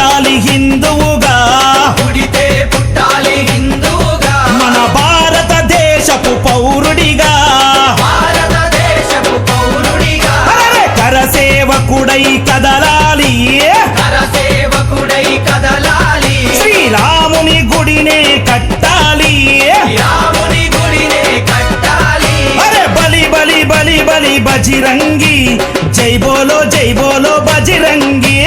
పుట్టాలి హిందువుగా. పుడితే పుట్టాలి హిందువుగా. మన భారతదేశపు పౌరుడిగా. భారతదేశపు పౌరుడిగా. కరసేవకుడై కదలాలి. కరసేవకుడై కదలాలి. శ్రీరాముని గుడినే కట్టాలి. రాముని గుడినే కట్టాలి. అరే బలి బలి బలి బలి బజిరంగి జై బోలో జై బోలో బజిరంగి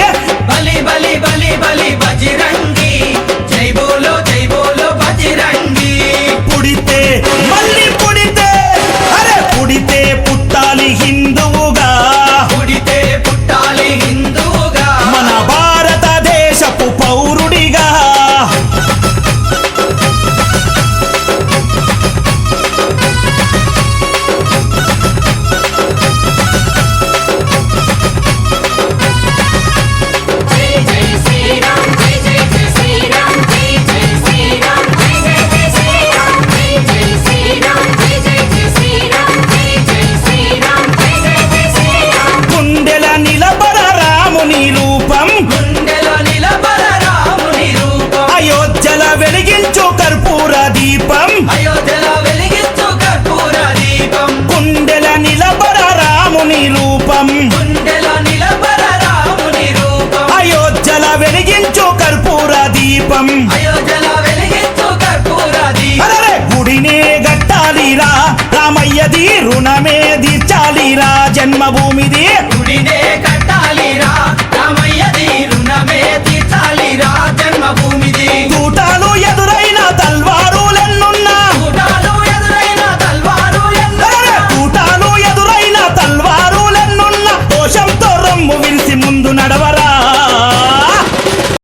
రాముని రూపం. అయోధ్యల వెలిగించు కర్పూర దీపం. గుడినే గట్టాలిరా రామయ్యది రుణమే చాలిరా. జన్మభూమిది గుడినే moving